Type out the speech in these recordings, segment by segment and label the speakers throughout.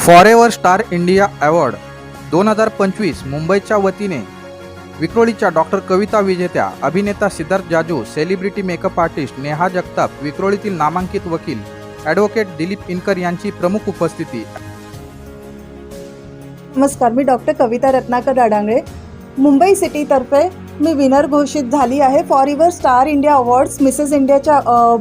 Speaker 1: Forever star India award दोन हजार पंचवीस मुंबईच्या वतीने विक्रोळीच्या डॉक्टर कविता विजेत्या अभिनेता Siddharth Jaju celebrity makeup artist Neha Jagtap विक्रोळीतील नामांकित वकील ॲडव्होकेट दिलीप इनकर यांची प्रमुख उपस्थिती.
Speaker 2: नमस्कार मी डॉक्टर कविता रत्नाकर राडांगळे. मुंबई सिटीतर्फे मी विनर घोषित झाली आहे. Forever star India awards Mrs इंडियाच्या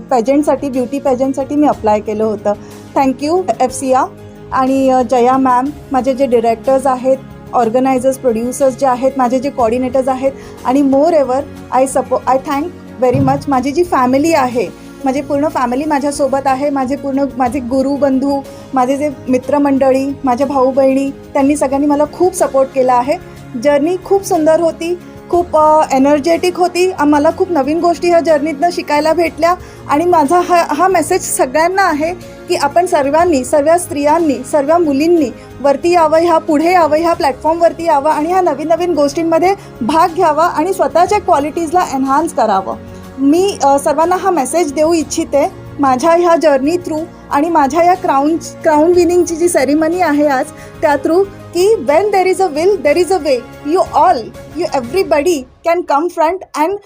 Speaker 2: पॅजंटसाठी ब्युटी पॅजंटसाठी मी अप्लाय केलं होतं. थँक्यू एफ सिया आणि जया मॅम माझे जे डिरेक्टर्स आहेत ऑर्गनायझर्स प्रोड्युसर्स जे आहेत माझे जे कॉर्डिनेटर्स आहेत आणि moreover I support I thank very much माझी जी फॅमिली आहे माझी पूर्ण फॅमिली माझ्यासोबत आहे माझे पूर्ण माझे गुरु बंधू माझे जे मित्रमंडळी माझ्या भाऊ बहिणी त्यांनी सगळ्यांनी मला खूप सपोर्ट केला आहे. जर्नी खूप सुंदर होती खूप एनर्जेटिक होती. मला खूप नवीन गोष्टी ह्या जर्नीतनं शिकायला भेटल्या आणि माझा हा हा मेसेज सगळ्यांना आहे. की आपण सर्वांनी सर्व स्त्रियांनी सर्व मुलींनी वरती यावं ह्या पुढे यावं ह्या प्लॅटफॉर्मवरती यावं आणि ह्या नवीन नवीन गोष्टींमध्ये भाग घ्यावा आणि स्वतःच्या क्वालिटीजला एन्हान्स करावं. मी सर्वांना हा मेसेज देऊ इच्छिते माझ्या ह्या जर्नी थ्रू आणि माझ्या या क्राऊन क्राऊन विनिंगची जी सेरिमनी आहे आज त्या थ्रू की when there is a will there is a way you all you everybody can come front and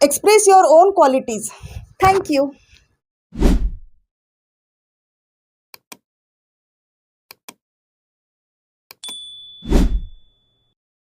Speaker 2: express your own qualities thank you